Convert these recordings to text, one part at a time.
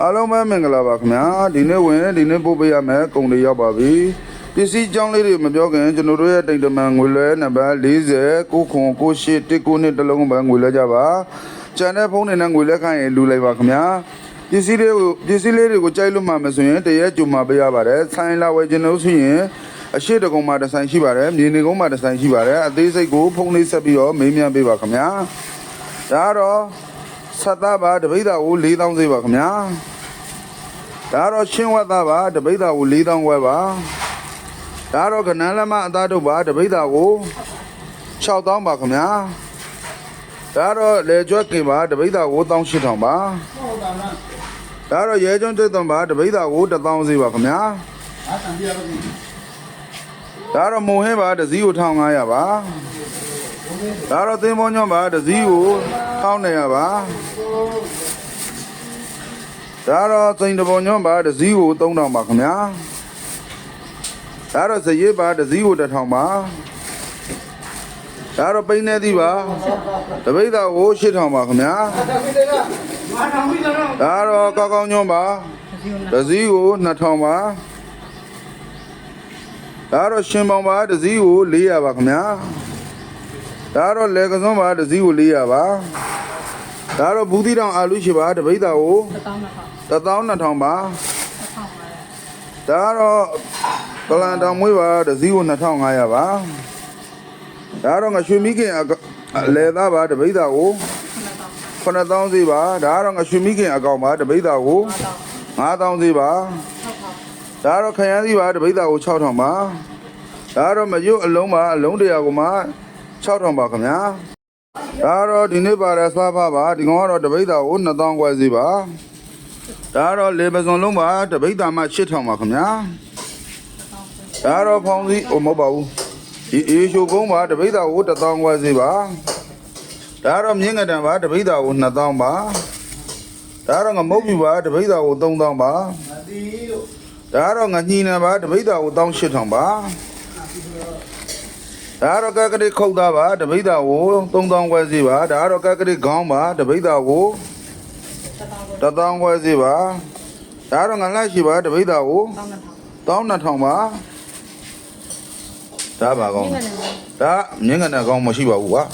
အားလုံးပဲမင်္ဂလာပါခင်ဗျာဒီနေ့ဝင်ဒီနေ့ပို့ပေးရမယ်ကုန်တွေရောက်ပါပြီပစ္စည်းကြောင်းလေးတွေမပြောခင်ကျွန်တော်တို့ရဲ့တိတ်တမန်ငွေလွှဲနံပါတ်40 9ခွန်98 19နှစ်တစ်လုံးပဲငွေလွှဲကြပါကျန်တဲ့ဖုန်းတွေနဲ့ငွေလွှဲခိုင်းရင်လူလိုက်ပါခင်ဗျာပစ္စည်းတွေကိုပစ္စည်းလေးတွေကိုကြိုက်လို့မှမဆိုရင်တရက်ကြုံမှာပေးရပါတယ်ဆိုင်လာဝယ်ခြင်းလို့ဆိုရင်အရှိတကုံမှာတစ်ဆိုင်ရှိပါတယ်မြေနေကုန်းမှာတစ်ဆိုင်ရှိပါတယ်အသေးစိတ်ကိုဖုန်းလေးဆက်ပြီးတော့မေးမြန်းပေးပါခင်ဗျာဒါကတော့ ဆက်သားပါတပိတ်တာကို4000စေးပါခင်ဗျာဒါတော့ရှင်းဝတ်သားပါတပိတ်သားကို4000ခွဲပါဒါတော့ကနန်းလက်မအသားထုတ်ပါတပိတ်သားကို6000ပါခင်ဗျာဒါတော့လေကျွက်ကင်ပါတပိတ်သားကို18000ပါဒါတော့ရဲကျွန်းတိတ်သွန်ပါတပိတ်သားကို1000စီပါခင်ဗျာဒါတော့မုံဟင်းပါတစ်စည်းကို1500ပါဒါတော့သင်းမောညွန့်ပါတစ်စည်းကို 1900ပါဒါတော့စိန်တပုံညွန့်ပါတစ်စည်းကို3000ပါခင်ဗျာဒါတော့ဇရေးပါတစ်စည်းကို1000ပါဒါတော့ပိန်းနေသည်ပါတပိတ်သားကို8000ပါခင်ဗျာဒါတော့ကောက်ကောက်ညွန့်ပါတစ်စည်းကို2000ပါဒါတော့ရှင်ပေါင်ပါတစ်စည်းကို400ပါခင်ဗျာဒါတော့လေကစွန်းပါတစ်စည်းကို400ပါ ဒါတော့ဘူးသီးတောင်အာလူရှိပါတပိတ်သားကို12000ပါဒါကတော့ကလန်တောင်မွေးပါတစ်စီးကို2500ပါဒါတော့ငါရွှေမိခင်အလဲသားပါတပိတ်သားကို9000စီပါဒါကတော့ငါရွှေမိခင်အကောင်ပါတပိတ်သားကို9000စီပါဒါတော့ခရမ်းစီပါတပိတ်သားကို6000ပါဒါကတော့မရွတ်အလုံးပါအလုံးတရာကိုမှ6000ပါခင်ဗျာ ဒါတော့ဒီနေ့ပါရဆွားပါပါဒီကောင်ကတော့တပိတ်သားကို2000ခွဲစီပါဒါကတော့လေပစုံလုံးပါတပိတ်တာမှ8000ပါခင်ဗျာဒါကတော့ဖောင်းစည်းဟိုမဟုတ်ပါဘူးဒီအေးရှိုကုန်းပါတပိတ်တာကို1000ခွဲစီပါဒါကတော့မြင်းငတံပါတပိတ်တာကို2000ပါဒါကတော့ငမုတ်ပြူပါတပိတ်တာကို3000ပါဒါကတော့ငညီနံပါတပိတ်တာကို18000ပါ ဒါကတော့ကက်ကလေးခုတ်သားပါတပိတ်တာကို3000ခွဲစီပါဒါကတော့ကက်ကလေးခေါင်းပါတပိတ်တာကိုတသောင်းခွဲစီပါဒါတော့ငါလက်ရှိပါတပိတ်တာကို12000ပါဒါပါကောင်းဒါမြင်းကနေကောင်းမရှိပါဘူးကွာ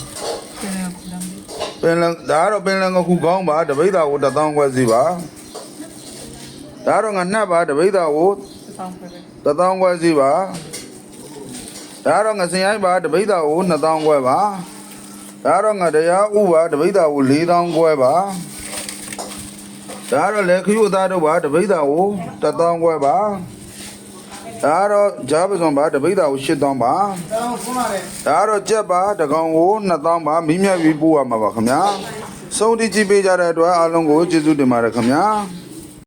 ပင်လန်ဒါတော့ပင်လန်ကခုကောင်းပါတပိတ်တာကို1000ခွဲစီပါဒါတော့ငါနှက်ပါတပိတ်တာကို1000ခွဲစီပါ ဒါတော့ငါစင်ရိုက်ပါတပိတ်တာကို2000ခွဲပါဒါတော့ငါတရားဥပါတပိတ်တာကို4000ခွဲပါဒါကတော့လေခရုအသားတို့ပါတပိတ်တာကို1000ခွဲပါဒါကတော့ဂျာပစွန်ပါတပိတ်တာကို8000ပါဒါကတော့ကြက်ပါတကောင်ကို2000ပါမိမြတ်ပြီးပို့ရမှာပါခင်ဗျာစုံတီကြည့်ပေးကြတဲ့အတွက်အားလုံးကိုကျေးဇူးတင်ပါတယ်ခင်ဗျာ